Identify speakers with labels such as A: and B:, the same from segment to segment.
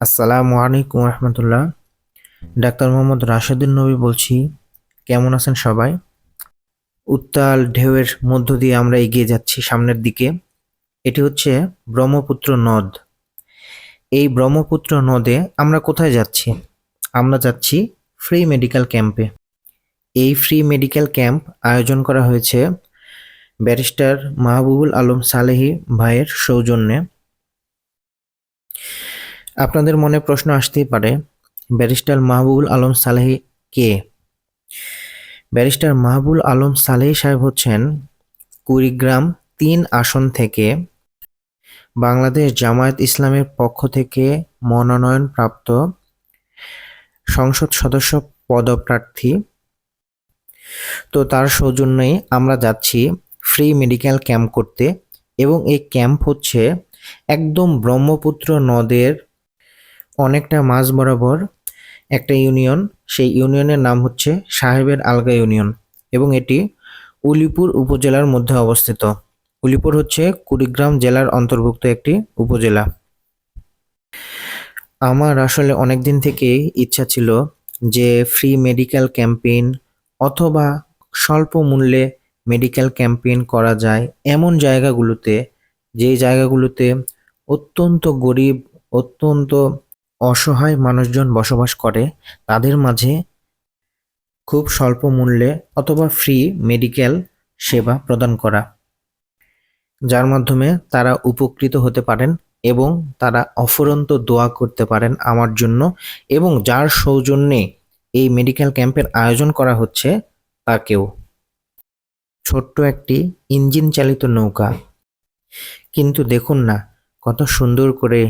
A: আসসালামু আলাইকুম রহমতুল্লাহ। ডাক্তার মোহাম্মদ রাশেদুল নবী বলছি, কেমন আছেন সবাই? উত্তাল ঢেউয়ের মধ্য দিয়ে আমরা এগিয়ে যাচ্ছি সামনের দিকে। এটি হচ্ছে ব্রহ্মপুত্র নদ। এই ব্রহ্মপুত্র নদে আমরা কোথায় যাচ্ছি? আমরা যাচ্ছি ফ্রি মেডিকেল ক্যাম্পে। এই ফ্রি মেডিকেল ক্যাম্প আয়োজন করা হয়েছে ব্যারিস্টার মাহবুবুল আলম সালেহি ভাইয়ের সৌজন্যে। আপনাদের মনে প্রশ্ন আসতেই পারে, ব্যারিস্টার মাহবুবুল আলম সালেহি কে? ব্যারিস্টার মাহবুল আলম সালেহি সাহেব হচ্ছেন কুড়িগ্রাম তিন আসন থেকে বাংলাদেশ জামায়াত ইসলামের পক্ষ থেকে মনোনয়নপ্রাপ্ত সংসদ সদস্য পদপ্রার্থী। তো তার সৌজন্যেই আমরা যাচ্ছি ফ্রি মেডিকেল ক্যাম্প করতে এবং এই ক্যাম্প হচ্ছে একদম ব্রহ্মপুত্র নদের অনেকটা মাঝ বরাবর একটা ইউনিয়ন। সেই ইউনিয়নের নাম হচ্ছে সাহেবের আলগা ইউনিয়ন এবং এটি উলিপুর উপজেলার মধ্যে অবস্থিত। উলিপুর হচ্ছে কুড়িগ্রাম জেলার অন্তর্ভুক্ত একটি উপজেলা। আমার আসলে অনেক দিন থেকেই ইচ্ছা ছিল যে ফ্রি মেডিকেল ক্যাম্পেইন অথবা স্বল্প মূল্যে মেডিকেল ক্যাম্পেইন করা যায় এমন জায়গাগুলোতে যে জায়গাগুলোতে অত্যন্ত গরিব, অত্যন্ত অসহায় মানুষজন বসবাস করে, তাদের মাঝে খুব স্বল্প মূল্যে অথবা ফ্রি মেডিকেল সেবা প্রদান করা, যার মাধ্যমে তারা উপকৃত হতে পারেন এবং তারা অফুরন্ত দোয়া করতে পারেন আমার জন্য এবং যার সৌজন্যে এই মেডিকেল ক্যাম্পের আয়োজন করা হচ্ছে তাকেও। ছোট্ট একটি ইঞ্জিন চালিত নৌকা। কিন্তু দেখুন না, কত সুন্দর করে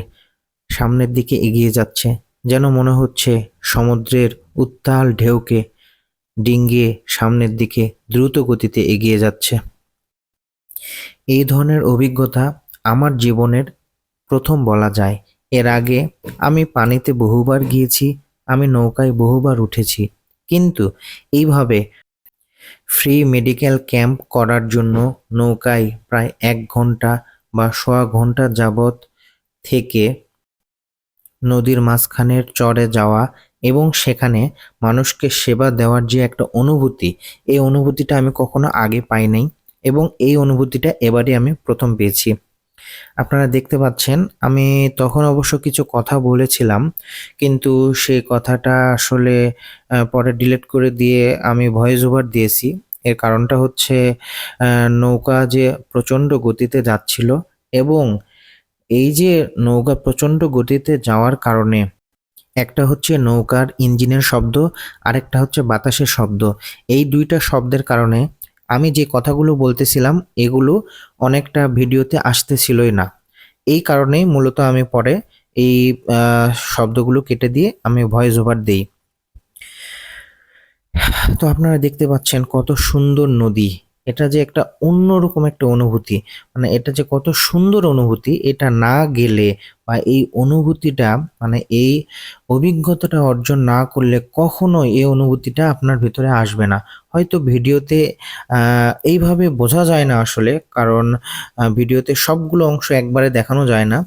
A: সামনের দিকে এগিয়ে যাচ্ছে, যেন মনে হচ্ছে সমুদ্রের উত্তাল ঢেউকে ডিঙ্গিয়ে সামনের দিকে দ্রুত গতিতে এগিয়ে যাচ্ছে। এই ধরনের অভিজ্ঞতা আমার জীবনের প্রথম বলা যায়। এর আগে আমি পানিতে বহুবার গিয়েছি, আমি নৌকায় বহুবার উঠেছি, কিন্তু এইভাবে ফ্রি মেডিকেল ক্যাম্প করার জন্য নৌকায় প্রায় এক ঘণ্টা বা সোয়া ঘণ্টা যাবৎ থেকে নদীর মাঝখানের চরে যাওয়া এবং সেখানে মানুষকে সেবা দেওয়ার যে একটা অনুভূতি, এই অনুভূতিটা আমি কখনো আগে পাই নাই এবং এই অনুভূতিটা এবারই আমি প্রথম পেয়েছি। আপনারা দেখতে পাচ্ছেন, আমি তখন অবশ্য কিছু কথা বলেছিলাম, কিন্তু সেই কথাটা আসলে পরে ডিলিট করে দিয়ে আমি ভয়েস ওভার দিয়েছি। এর কারণটা হচ্ছে নৌকা যে প্রচণ্ড গতিতে যাচ্ছিল এবং এই যে নৌকা প্রচণ্ড গতিতে যাওয়ার কারণে, একটা হচ্ছে নৌকার ইঞ্জিনের শব্দ, আরেকটা হচ্ছে বাতাসের শব্দ। এই দুইটা শব্দের কারণে আমি যে কথাগুলো বলতেছিলাম, এগুলো অনেকটা ভিডিওতে আসতেছিলই না। এই কারণেই মূলত আমি পরে এই শব্দগুলো কেটে দিয়ে আমি ভয়েস ওভার দেই। তো আপনারা দেখতে পাচ্ছেন কত সুন্দর নদী। এটা যে একটা অন্যরকম একটা অনুভূতি মানে এটা যে কত সুন্দর অনুভূতি, এটা না গেলে বা এই অনুভূতিটা মানে এই অভিজ্ঞতাটা অর্জন না করলে কখনো এই অনুভূতিটা আপনার ভিতরে আসবে না। হয়তো ভিডিওতে এইভাবে বোঝা যায় না আসলে, কারণ ভিডিওতে সবগুলো অংশ একবারে দেখানো যায় না।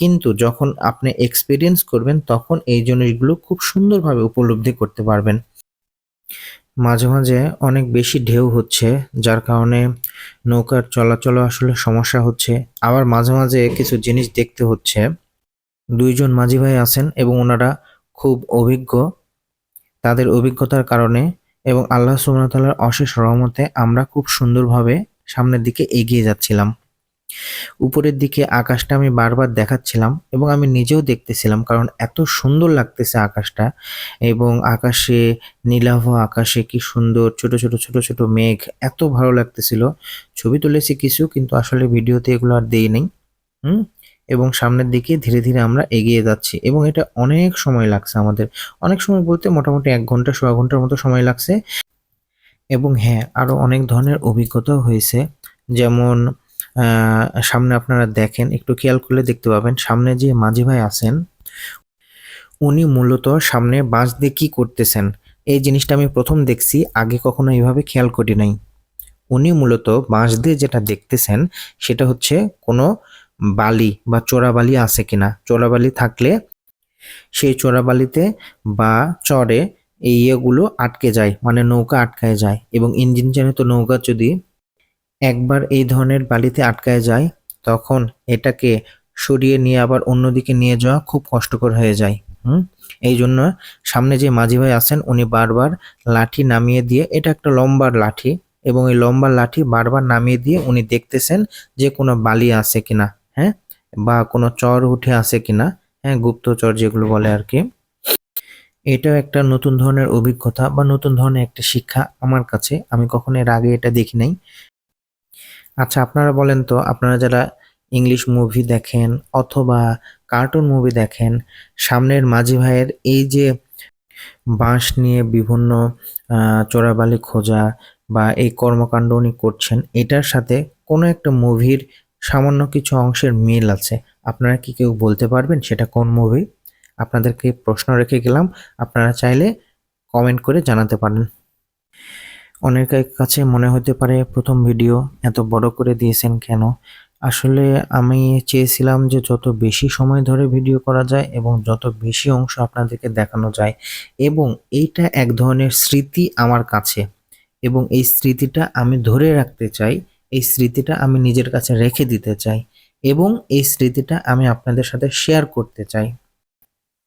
A: কিন্তু যখন আপনি এক্সপিরিয়েন্স করবেন, তখন এই জিনিসগুলো খুব সুন্দরভাবে উপলব্ধি করতে পারবেন। মাঝে মাঝে অনেক বেশি ঢেউ হচ্ছে, যার কারণে নৌকার চলাচলে আসলে সমস্যা হচ্ছে। আবার মাঝে মাঝে কিছু জিনিস দেখতে হচ্ছে। দুইজন মাঝি ভাই আছেন এবং ওনারা খুব অভিজ্ঞ। তাদের অভিজ্ঞতার কারণে এবং আল্লাহ তাআলার অশেষ রহমতে আমরা খুব সুন্দরভাবে সামনের দিকে এগিয়ে যাচ্ছিলাম। উপরের দিকে আকাশটা আমি বারবার দেখাচ্ছিলাম এবং আমি নিজেও দেখতেছিলাম কারণ এত সুন্দর লাগতেছে আকাশটা এবং আকাশে নীলাভ, আকাশে কি সুন্দর, ছোট ছোট ছোট ছোট মেঘ, এত ভালো লাগতেছিল। ছবি তুলেছি কিছু কিন্তু আসলে ভিডিওতে এগুলো আর দেই নেই, হুম? এবং সামনের দিকে ধীরে ধীরে আমরা এগিয়ে যাচ্ছি এবং এটা অনেক সময় লাগছে আমাদের। অনেক সময় বলতে মোটামুটি এক ঘণ্টা, সোয়া ঘণ্টার মতো সময় লাগছে। এবং হ্যাঁ আরও অনেক ধরনের অভিজ্ঞতাও হয়েছে। যেমন সামনে আপনারা দেখেন, একটু খেয়াল করলে দেখতে পাবেন, সামনে যে মাঝি ভাই আছেন, উনি মূলত সামনে বাঁশ দিয়ে কি করতেছেন? এই জিনিসটা আমি প্রথম দেখছি, আগে কখনো এইভাবে খেয়াল করি নাই। উনি মূলত বাঁশ দিয়ে যেটা দেখতেছেন, সেটা হচ্ছে কোনো বালি বা চোরা বালি আছে কিনা। চোরা বালি থাকলে সেই চোরাবালিতে বা চরে এই ইয়েগুলো আটকে যায় মানে নৌকা আটকায় যায় এবং ইঞ্জিন চালিত নৌকা যদি একবার এই ধরনের বালিতে আটকায় যায়, তখন এটাকে সরিয়ে নিয়ে আবার অন্যদিকে নিয়ে যাওয়া খুব কষ্টকর হয়ে যায়। হুম? এই জন্য সামনে যে মাঝি ভাই আছেন, উনি বারবার লাঠি নামিয়ে দিয়ে, এটা একটা লম্বার লাঠি এবং এই লম্বা লাঠি বারবার নামিয়ে দিয়ে উনি দেখতেছেন যে কোনো বালি আছে কিনা হ্যাঁ? বা কোনো চর উঠে আছে কিনা হ্যাঁ? গুপ্তচর যেগুলো বলে আর কি। এটাও একটা নতুন ধরনের অভিজ্ঞতা বা নতুন ধরনের একটা শিক্ষা আমার কাছে। আমি কখনো এর আগে এটা দেখি নাই। আচ্ছা আপনারা বলেন তো, আপনারা যারা ইংলিশ মুভি দেখেন অথবা কার্টুন মুভি দেখেন, সামনের মাঝি ভাইয়ের এই যে বাঁশ নিয়ে বিভিন্ন চোরাবালি খোঁজা বা এই কর্মকাণ্ড উনি করছেন, এটার সাথে কোনো একটা মুভির সামান্য কিছু অংশের মিল আছে। আপনারা কি কেউ বলতে পারবেন সেটা কোন মুভি আপনাদেরকে প্রশ্ন রেখে গেলাম, আপনারা চাইলে কমেন্ট করে জানাতে পারেন। অনেকের কাছে মনে হতে পারে প্রথম ভিডিও এত বড় করে দিয়েছেন কেন? আসলে আমি চেয়েছিলাম যে যত বেশি সময় ধরে ভিডিও করা যায় এবং যত বেশি অংশ আপনাদেরকে দেখানো যায় এবং এইটা এক ধরনের স্মৃতি আমার কাছে এবং এই স্মৃতিটা আমি ধরে রাখতে চাই, এই স্মৃতিটা আমি নিজের কাছে রেখে দিতে চাই এবং এই স্মৃতিটা আমি আপনাদের সাথে শেয়ার করতে চাই।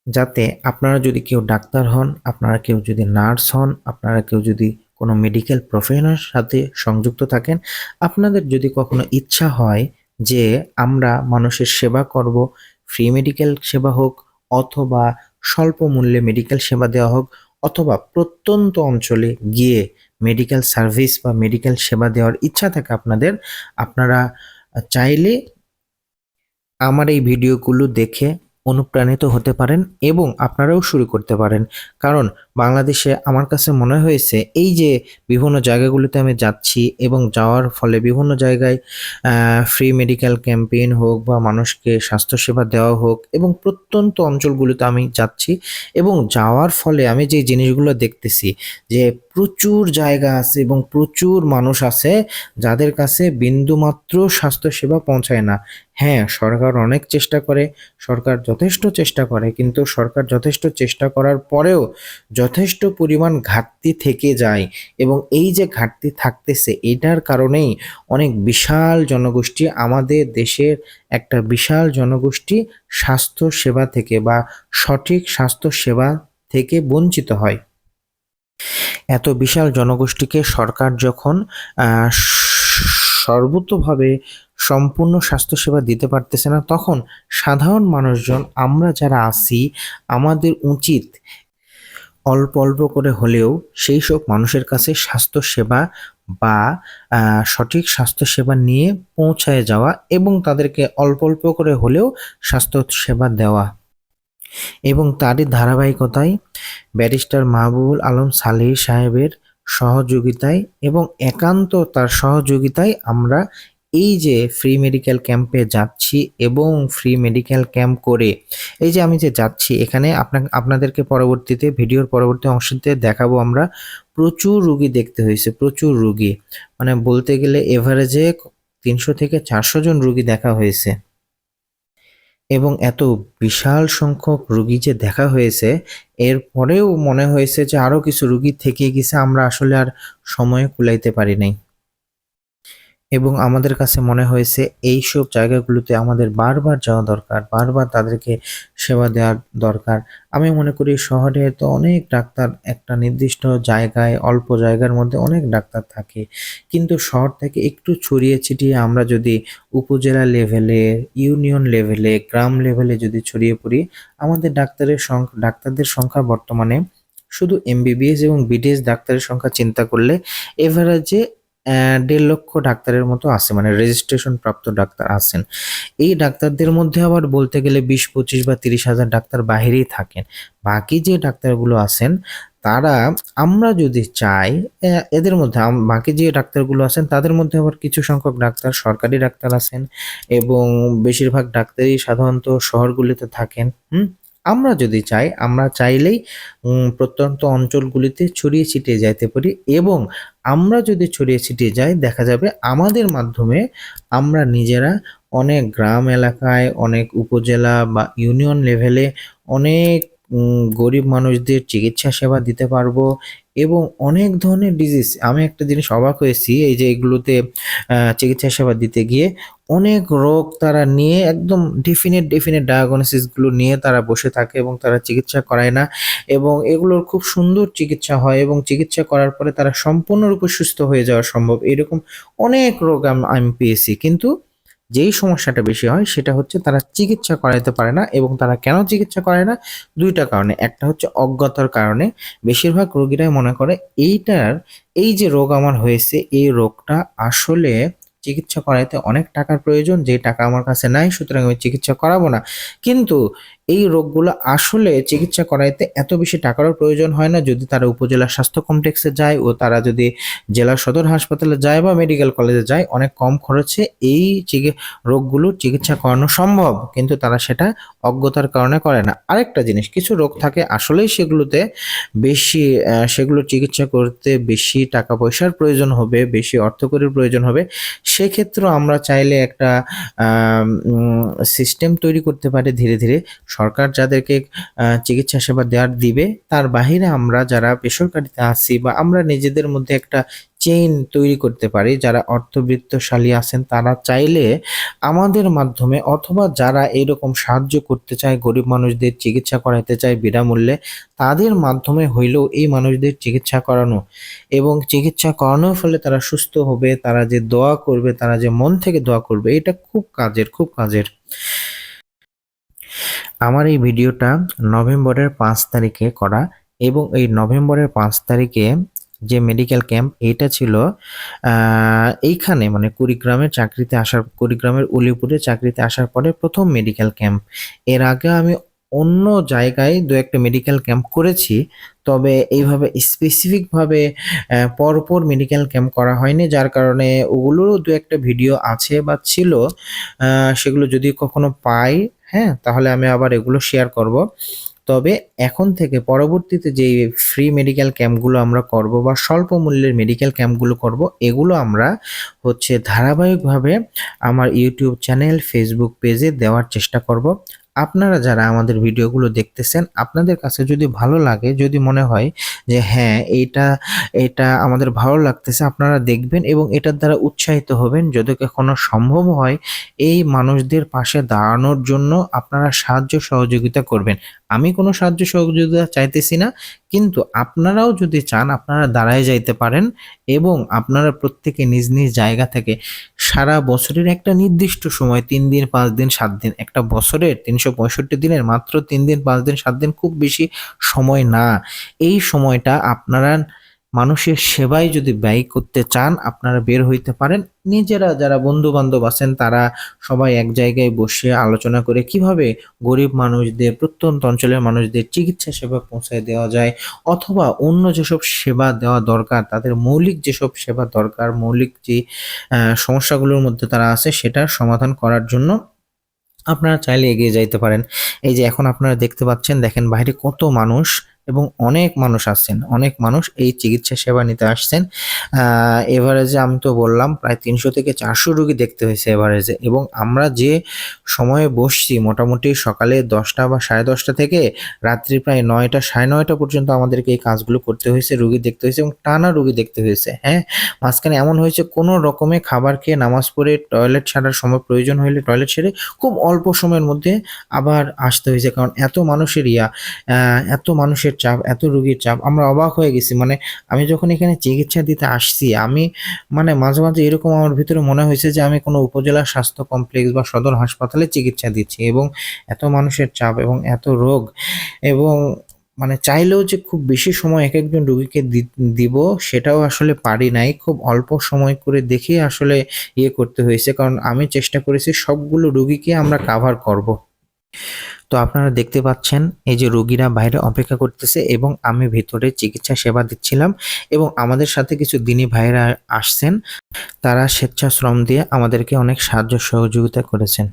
A: যাতে আপনারা যদি কেউ ডাক্তার হন, আপনারা কেউ যদি নার্স হন, আপনারা কেউ যদি কোনো মেডিকেল প্রফেশনের সাথে সংযুক্ত থাকেন, আপনাদের যদি কখনো ইচ্ছা হয় যে আমরা মানুষের সেবা করব ফ্রি মেডিকেল সেবা হোক, অথবা স্বল্প মূল্যে মেডিকেল সেবা দেওয়া হোক, অথবা প্রত্যন্ত অঞ্চলে গিয়ে মেডিকেল সার্ভিস বা মেডিকেল সেবা দেওয়ার ইচ্ছা থাকে আপনাদের, আপনারা চাইলে আমার এই ভিডিওগুলো দেখে অনুপ্রাণিত হতে পারেন এবং আপনারাও শুরু করতে পারেন। কারণ বাংলাদেশে আমার কাছে মনে হয়েছে এই যে বিভিন্ন জায়গাগুলোতে আমি যাচ্ছি এবং যাওয়ার ফলে বিভিন্ন জায়গায় ফ্রি মেডিকেল ক্যাম্পেইন হোক বা মানুষকে স্বাস্থ্যসেবা দেওয়া হোক এবং প্রত্যন্ত অঞ্চলগুলোতে আমি যাচ্ছি এবং যাওয়ার ফলে আমি যে জিনিসগুলো দেখতেছি যে প্রচুর জায়গা আছে এবং প্রচুর মানুষ আছে যাদের কাছে বিন্দুমাত্র স্বাস্থ্যসেবা পৌঁছায় না। হ্যাঁ সরকার অনেক চেষ্টা করে, সরকার যথেষ্ট চেষ্টা করে, কিন্তু সরকার যথেষ্ট চেষ্টা করার পরেও যথেষ্ট পরিমাণ ঘাটতি থেকে যায় এবং এই যে ঘাটতি থাকতেছে এটার কারণেই অনেক বিশাল জনগোষ্ঠী আমাদের দেশের একটা বিশাল জনগোষ্ঠী স্বাস্থ্য সেবা থেকে বা সঠিক স্বাস্থ্য সেবা থেকে বঞ্চিত হয়। এত বিশাল জনগোষ্ঠীকে সরকার যখন সর্বতোভাবে সম্পূর্ণ স্বাস্থ্যসেবা দিতে পারতেছে না, তখন সাধারণ মানুষজন, আমরা যারা আছি, আমাদের উচিত অল্প অল্প করে হলেও সেই সব মানুষের কাছে স্বাস্থ্যসেবা বা সঠিক স্বাস্থ্যসেবা নিয়ে পৌঁছায় যাওয়া এবং তাদেরকে অল্প অল্প করে হলেও স্বাস্থ্যসেবা দেওয়া। এবং তারই ধারাবাহিকতায় ব্যারিস্টার মাহবুবুল আলম সালেহ সাহেবের সহযোগিতায় এবং একান্ত তার সহযোগিতায় আমরা এই যে ফ্রি মেডিকেল ক্যাম্পে যাচ্ছি এবং ফ্রি মেডিকেল ক্যাম্প করে এই যে আমি যে যাচ্ছি, এখানে আপনার আপনাদেরকে পরবর্তীতে, ভিডিওর পরবর্তী অংশতে দেখাবো আমরা প্রচুর রুগী দেখতে হয়েছে, প্রচুর রুগী। মানে বলতে গেলে এভারেজে তিনশো থেকে চারশো জন রুগী দেখা হয়েছে। এবং এত বিশাল সংখ্যক রুগী যে দেখা হয়েছে এরপরেও মনে হয়েছে যে আরও কিছু রুগী থেকে গেছে, আমরা আসলে আর সময় কুলাইতে পারি নাই। এবং আমাদের কাছে মনে হয়েছে এই সব জায়গাগুলোতে আমাদের বারবার যাওয়া দরকার, বারবার তাদেরকে সেবা দেওয়ার দরকার। আমি মনে করি শহরে তো অনেক ডাক্তার একটা নির্দিষ্ট জায়গায়, অল্প জায়গার মধ্যে অনেক ডাক্তার থাকে। কিন্তু শহর থেকে একটু ছড়িয়ে ছিটিয়ে আমরা যদি উপজেলা লেভেলে, ইউনিয়ন লেভেলে, গ্রাম লেভেলে যদি ছড়িয়ে পড়ি, আমাদের ডাক্তারের সংখ্যা ডাক্তারদের সংখ্যা বর্তমানে শুধু এমবিবিএস এবং বিডিএস ডাক্তারের সংখ্যা চিন্তা করলে এভারেজে দেড় লক্ষ ডাক্তারের মতো আছে মানে রেজিস্ট্রেশন প্রাপ্ত ডাক্তার আছেন। এই ডাক্তারদের মধ্যে আবার বলতে গেলে বিশ, পঁচিশ বা তিরিশ হাজার ডাক্তার বাহিরেই থাকেন। বাকি যে ডাক্তারগুলো আছেন, তারা আমরা যদি চাই এদের মধ্যে বাকি যে ডাক্তারগুলো আছেন, তাদের মধ্যে আবার কিছু সংখ্যক ডাক্তার, সরকারি ডাক্তার আছেন এবং বেশিরভাগ ডাক্তারই সাধারণত শহরগুলিতে থাকেন, হুম? আমরা যদি চাই, আমরা চাইলেই প্রত্যন্ত অঞ্চলগুলিতে ছড়িয়ে ছিটিয়ে যাইতে পারি এবং আমরা যদি ছড়িয়ে ছিটিয়ে যাই, দেখা যাবে আমাদের মাধ্যমে আমরা নিজেরা অনেক গ্রাম এলাকায়, অনেক উপজেলা বা ইউনিয়ন লেভেলে অনেক গরিব মানুষদের চিকিৎসা সেবা দিতে পারব এবং অনেক ধরনের ডিজিজ আমি একটা জিনিস অবাক হয়েছি, এই যে এগুলোতে চিকিৎসা সেবা দিতে গিয়ে অনেক রোগ তারা নিয়ে একদম ডেফিনেট ডেফিনেট ডায়াগনোসিসগুলো নিয়ে তারা বসে থাকে এবং তারা চিকিৎসা করায় না এবং এগুলোর খুব সুন্দর চিকিৎসা হয় এবং চিকিৎসা করার পরে তারা সম্পূর্ণরূপে সুস্থ হয়ে যাওয়া সম্ভব। এরকম অনেক রোগ আম- পেয়েছি। কিন্তু যেই সমস্যাটা বেশি হয় সেটা হচ্ছে তারা চিকিৎসা করাইতে পারে না এবং তারা কেন চিকিৎসা করে না? দুইটা কারণে। একটা হচ্ছে অজ্ঞতার কারণে। বেশিরভাগ রোগীরাই মনে করে এইটার, এই যে রোগ আমার হয়েছে, এই রোগটা আসলে চিকিৎসা করাইতে অনেক টাকার প্রয়োজন, যে টাকা আমার কাছে নাই, সুতরাং আমি চিকিৎসা করাবো না। কিন্তু এই রোগগুলো আসলে চিকিৎসা করাইতে এত বেশি টাকারও প্রয়োজন হয় না। যদি তারা উপজেলা স্বাস্থ্য কমপ্লেক্সে যায় ও তারা যদি জেলা সদর হাসপাতালে যায় বা মেডিকেল কলেজে যায়, অনেক কম খরচে এই রোগগুলোর চিকিৎসা করানো সম্ভব। কিন্তু তারা সেটা অজ্ঞতার কারণে করে না। আরেকটা জিনিস, কিছু রোগ থাকে আসলেই সেগুলোতে বেশি সেগুলো চিকিৎসা করতে বেশি টাকা পয়সার প্রয়োজন হবে, বেশি অর্থকরীর প্রয়োজন হবে। সেক্ষেত্রেও আমরা চাইলে একটা সিস্টেম তৈরি করতে পারি ধীরে ধীরে। সরকার যাদেরকে চিকিৎসা সেবা দেওয়ার দিবে, তার বাহিরে আমরা যারা বেসরকারিতে আছি বা আমরা নিজেদের মধ্যে একটা চেইন তৈরি করতে পারি, যারা অর্থবৃত্তশালী আছেন, তারা চাইলে আমাদের মাধ্যমে অথবা যারা এরকম সাহায্য করতে চায়, গরিব মানুষদের চিকিৎসা করাতে চায় বিনামূল্যে, তাদের মাধ্যমে হইলেও এই মানুষদের চিকিৎসা করানো এবং চিকিৎসা করানোর ফলে তারা সুস্থ হবে, তারা যে দোয়া করবে, তারা যে মন থেকে দোয়া করবে, এটা খুব কাজের খুব কাজের। আমার এই ভিডিওটা নভেম্বরের পাঁচ তারিখে করা এবং এই নভেম্বরের পাঁচ তারিখে যে মেডিকেল ক্যাম্প এটা ছিল এইখানে মানে কুড়িগ্রামের চাকরিতে আসার, কুড়িগ্রামের উলিপুরে চাকরিতে আসার পরে প্রথম মেডিকেল ক্যাম্প। এর আগে আমি অন্য জায়গায় দু একটা মেডিকেল ক্যাম্প করেছি, তবে এইভাবে স্পেসিফিকভাবে পরপর মেডিকেল ক্যাম্প করা হয়নি, যার কারণে ওগুলোরও দু একটা ভিডিও আছে বা ছিল সেগুলো যদি কখনো পাই হ্যাঁ তাহলে আমি আবার এগুলো শেয়ার করব। তবে এখন থেকে পরবর্তীতে যে ফ্রি মেডিকেল ক্যাম্পগুলো আমরা করব বা স্বল্প মূল্যের মেডিকেল ক্যাম্পগুলো করব, এগুলো আমরা হচ্ছে ধারাবাহিকভাবে আমার ইউটিউব চ্যানেল ফেসবুক পেজে দেওয়ার চেষ্টা করব। আপনারা যারা আমাদের ভিডিওগুলো দেখতেছেন, আপনাদের কাছে যদি ভালো লাগে, যদি মনে হয় যে হ্যাঁ এটা এটা আমাদের ভালো লাগতেছে, আপনারা দেখবেন এবং এটার দ্বারা উৎসাহিত হবেন। যদি কখনো সম্ভব হয়, এই মানুষদের পাশে দাঁড়ানোর জন্য আপনারা সাহায্য সহযোগিতা করবেন। আমি কোনো সাহায্য সহযোগিতা চাইতেছি না, কিন্তু আপনারাও যদি চান আপনারা দাঁড়ায় যাইতে পারেন এবং আপনারা প্রত্যেকে নিজ নিজ জায়গা থেকে সারা বছরের একটা নির্দিষ্ট সময়, তিন দিন, পাঁচ দিন, সাত দিন, একটা বছরের তিনশো পঁয়ষট্টি দিনের মাত্র তিন দিন, পাঁচ দিন, সাত দিন খুব বেশি সময় না। এই সময়টা আপনারা মানুষের সেবায় যদি ব্যয় করতে চান, আপনারা বের হইতে পারেন। নিজেরা যারা বন্ধু বান্ধব আছেন, তারা সবাই এক জায়গায় বসে আলোচনা করে কীভাবে গরিব মানুষদের, প্রত্যন্ত অঞ্চলের মানুষদের চিকিৎসা সেবা পৌঁছায় দেওয়া যায়, অথবা অন্য যেসব সেবা দেওয়া দরকার, তাদের মৌলিক যেসব সেবা দরকার, মৌলিক যে সমস্যাগুলোর মধ্যে তারা আছে সেটার সমাধান করার জন্য আপনারা চাইলে এগিয়ে যাইতে পারেন। এই যে এখন আপনারা দেখতে পাচ্ছেন, দেখেন বাইরে কত মানুষ এবং অনেক মানুষ আসছেন, অনেক মানুষ এই চিকিৎসা সেবা নিতে আসছেন। এভারেজে আমি তো বললাম, প্রায় তিনশো থেকে চারশো রুগী দেখতে হয়েছে এভারেজে এবং আমরা যে সময়ে বসছি, মোটামুটি সকালে দশটা বা সাড়ে দশটা থেকে রাত্রি প্রায় নয়টা, সাড়ে নয়টা পর্যন্ত আমাদেরকে এই কাজগুলো করতে হয়েছে, রুগী দেখতে হয়েছে এবং টানা রুগী দেখতে হয়েছে হ্যাঁ? মাঝখানে এমন হয়েছে, কোনো রকমে খাবার খেয়ে নামাজ পড়ে টয়লেট ছাড়ার সময় প্রয়োজন হলে টয়লেট সেরে খুব অল্প সময়ের মধ্যে আবার আসতে হয়েছে, কারণ এত মানুষের ইয়া এত মানুষের চাপ, এত রুগীর চাপ, আমরা অবাক হয়ে গেছি। মানে আমি যখন এখানে চিকিৎসা দিতে আসছি, আমি মানে মাঝে মাঝে এরকম আমার ভিতরে মনে হয়েছে যে আমি কোনো উপজেলা স্বাস্থ্য কমপ্লেক্স বা সদর হাসপাতালে চিকিৎসা দিচ্ছি এবং এত মানুষের চাপ এবং এত রোগ এবং মানে চাইলেও যে খুব বেশি সময় এক একজন রুগীকে দিব সেটাও আসলে পারি নাই। খুব অল্প সময় করে দেখে আসলে ইয়ে করতে হয়েছে। কারণ আমি চেষ্টা করেছি সবগুলো রুগীকে আমরা কাভার করব। তো আপনারা দেখতে পাচ্ছেন, এই যে রোগীরা বাইরে অপেক্ষা করতেছে এবং আমি ভিতরে চিকিৎসা সেবা দিচ্ছিলাম এবং আমাদের সাথে কিছু দিনী ভাইরা আসছেন, তারা স্বেচ্ছাশ্রম দিয়ে আমাদেরকে অনেক সাহায্য সহযোগিতা করেছেন।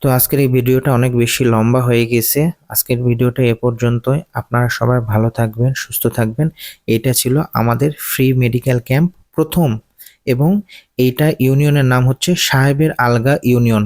A: তো আজকের এই ভিডিওটা অনেক বেশি লম্বা হয়ে গেছে। আজকের ভিডিওটা এ পর্যন্তই। আপনারা সবাই ভালো থাকবেন, সুস্থ থাকবেন। এটা ছিল আমাদের ফ্রি মেডিকেল ক্যাম্প প্রথম এবং এইটা ইউনিয়নের নাম হচ্ছে সাহেবের আলগা ইউনিয়ন।